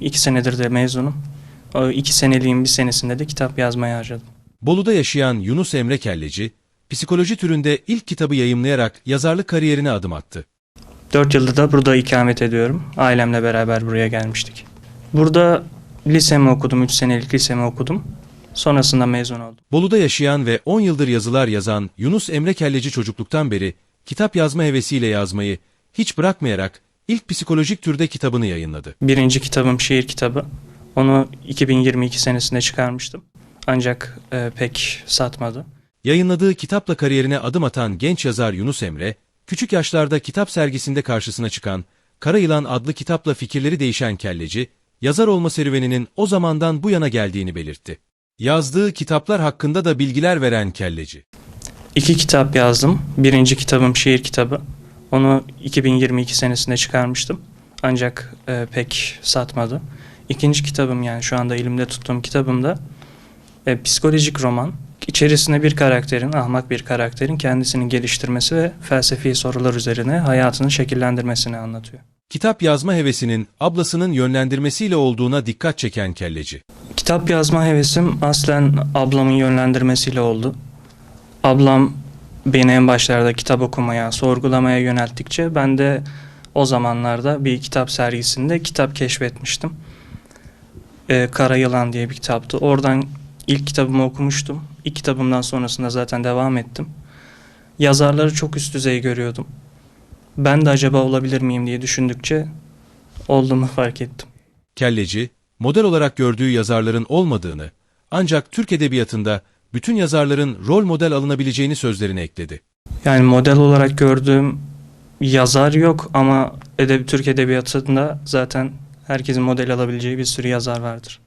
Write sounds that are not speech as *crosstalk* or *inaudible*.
İki senedir de mezunum. O iki seneliğin bir senesinde de kitap yazmaya harcadım. Bolu'da yaşayan Yunus Emre Kelleci, psikoloji türünde ilk kitabı yayımlayarak yazarlık kariyerine adım attı. Dört yıldır da burada ikamet ediyorum. Ailemle beraber buraya gelmiştik. Burada lisemi okudum, üç senelik lisemi okudum. Sonrasında mezun oldum. Bolu'da yaşayan ve 10 yıldır yazılar yazan Yunus Emre Kelleci çocukluktan beri kitap yazma hevesiyle yazmayı hiç bırakmayarak ilk psikolojik türde kitabını yayınladı. Birinci kitabım şiir kitabı. Onu 2022 senesinde çıkarmıştım. Ancak e, pek satmadı. Yayınladığı kitapla kariyerine adım atan genç yazar Yunus Emre, küçük yaşlarda kitap sergisinde karşısına çıkan Kara Yılan adlı kitapla fikirleri değişen Kelleci, yazar olma serüveninin o zamandan bu yana geldiğini belirtti. Yazdığı kitaplar hakkında da bilgiler veren Kelleci. İki kitap yazdım. Birinci kitabım şiir kitabı. Onu 2022 senesinde çıkarmıştım. Ancak e, pek satmadı. İkinci kitabım yani şu anda elimde tuttuğum kitabım da e, psikolojik roman. İçerisinde bir karakterin, ahmak bir karakterin kendisini geliştirmesi ve felsefi sorular üzerine hayatını şekillendirmesini anlatıyor. Kitap yazma hevesinin ablasının yönlendirmesiyle olduğuna dikkat çeken Kelleci. Kitap yazma hevesim aslen ablamın yönlendirmesiyle oldu. Ablam beni en başlarda kitap okumaya, sorgulamaya yönelttikçe ben de o zamanlarda bir kitap sergisinde kitap keşfetmiştim. Ee, Kara Yılan diye bir kitaptı. Oradan ilk kitabımı okumuştum. İlk kitabımdan sonrasında zaten devam ettim. Yazarları çok üst düzey görüyordum. Ben de acaba olabilir miyim diye düşündükçe olduğumu *laughs* fark ettim. Kelleci, model olarak gördüğü yazarların olmadığını, ancak Türk edebiyatında bütün yazarların rol model alınabileceğini sözlerine ekledi. Yani model olarak gördüğüm yazar yok ama edeb Türk edebiyatında zaten herkesin model alabileceği bir sürü yazar vardır.